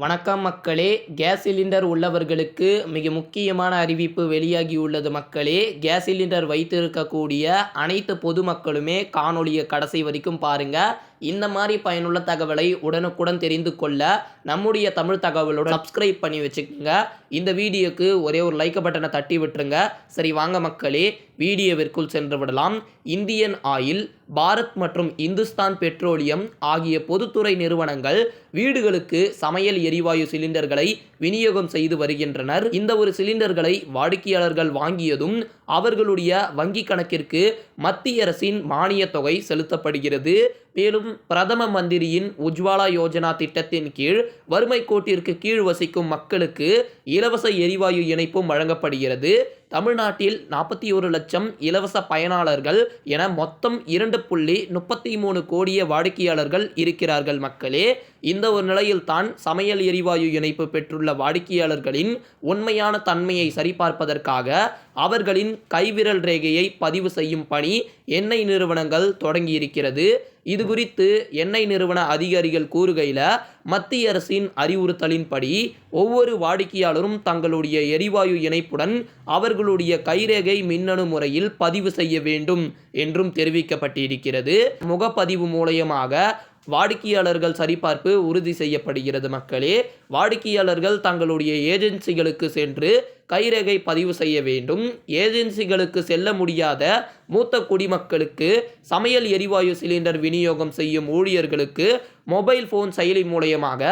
வணக்கம் மக்களே. Gas cylinder உள்ளவர்களுக்கு மிக முக்கியமான அறிவிப்பு வெளியாகியுள்ளது மக்களே. கேஸ் சிலிண்டர் வைத்திருக்கக்கூடிய அனைத்து பொதுமக்களுமே காணொளியை கடைசி வரைக்கும் பாருங்கள் இந்த மாதிரி பயனுள்ள தகவலை உடனுக்குடன் தெரிந்து கொள்ள நம்முடைய தமிழ் தகவலோட சப்ஸ்கிரைப் பண்ணி வச்சுக்கோங்க. இந்த வீடியோக்கு ஒரே ஒரு லைக் பட்டனை தட்டி விட்டுருங்க. சரி வாங்க மக்களே வீடியோவிற்குள் சென்று விடலாம். இந்தியன் ஆயில் பாரத் மற்றும் இந்துஸ்தான் பெட்ரோலியம் ஆகிய பொதுத்துறை நிறுவனங்கள் வீடுகளுக்கு சமையல் எரிவாயு சிலிண்டர்களை விநியோகம் செய்து வருகின்றனர். இந்த ஒரு சிலிண்டர்களை வாடிக்கையாளர்கள் வாங்கியதும் அவர்களுடைய வங்கி கணக்கிற்கு மத்திய அரசின் மானியத் தொகை செலுத்தப்படுகிறது. மேலும் பிரதம மந்திரியின் உஜ்வாலா யோஜனா திட்டத்தின் கீழ் வறுமை கோட்டிற்கு கீழ் வசிக்கும் மக்களுக்கு இலவச எரிவாயு இணைப்பும் வழங்கப்படுகிறது. தமிழ்நாட்டில் நாற்பத்தி ஒரு லட்சம் இலவச பயனாளர்கள் என மொத்தம் இரண்டு புள்ளி முப்பத்தி மூணு கோடிய வாடிக்கையாளர்கள் இருக்கிறார்கள் மக்களே. இந்த ஒரு நிலையில்தான் சமையல் எரிவாயு இணைப்பு பெற்றுள்ள வாடிக்கையாளர்களின் உண்மையான தன்மையை சரிபார்ப்பதற்காக அவர்களின் கைவிரல் ரேகையை பதிவு செய்யும் பணி எண்ணெய் நிறுவனங்கள் தொடங்கியிருக்கிறது. இது குறித்து எண்ணெய் நிறுவன அதிகாரிகள் கூறுகையில் மத்திய அரசின் அறிவுறுத்தலின்படி ஒவ்வொரு வாடிக்கையாளரும் தங்களுடைய எரிவாயு இணைப்புடன் அவர்களுடைய கைரேகை மின்னணு முறையில் பதிவு செய்ய வேண்டும் என்றும் தெரிவிக்கப்பட்டிருக்கிறது. முகப்பதிவு மூலயமாக வாடிக்கையாளர்கள் சரிபார்ப்பு உறுதி செய்யப்படுகிறது மக்களே. வாடிக்கையாளர்கள் தங்களுடைய ஏஜென்சிகளுக்கு சென்று கைரேகை பதிவு செய்ய வேண்டும். ஏஜென்சிகளுக்கு செல்ல முடியாத மூத்த குடிமக்களுக்கு சமையல் எரிவாயு சிலிண்டர் விநியோகம் செய்யும் ஊழியர்களுக்கு மொபைல் ஃபோன் செயலி மூலயமாக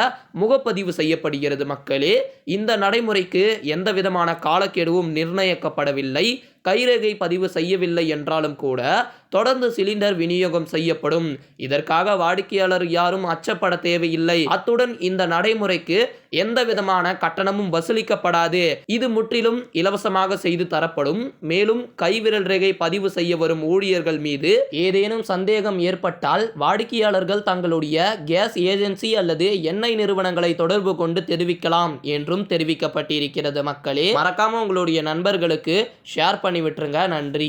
முகப்பதிவு செய்யப்படுகிறது மக்களே. இந்த நடைமுறைக்கு எந்த விதமான காலக்கெடுவும் நிர்ணயிக்கப்படவில்லை. கைரேகை பதிவு செய்யவில்லை என்றாலும் கூட தொடர்ந்து சிலிண்டர் விநியோகம் செய்யப்படும். இதற்காக வாடிக்கையாளர் யாரும் அச்சப்பட தேவையில்லை. அத்துடன் இந்த நடைமுறைக்கு எந்த விதமான கட்டணமும் வசூலிக்கப்படாது. இது முற்றிலும் இலவசமாக செய்து தரப்படும். மேலும் கைவிரல் ரேகை பதிவு செய்ய வரும் ஊழியர்கள் மீது ஏதேனும் சந்தேகம் ஏற்பட்டால் வாடிக்கையாளர்கள் தங்களுடைய கேஸ் ஏஜென்சி அல்லது எண்ணெய் நிறுவனங்களை தொடர்பு கொண்டு தெரிவிக்கலாம் என்றும் தெரிவிக்கப்பட்டிருக்கிறது மக்களே. மறக்காம உங்களுடைய நண்பர்களுக்கு ஷேர் பண்ணி விட்டுருங்க. நன்றி.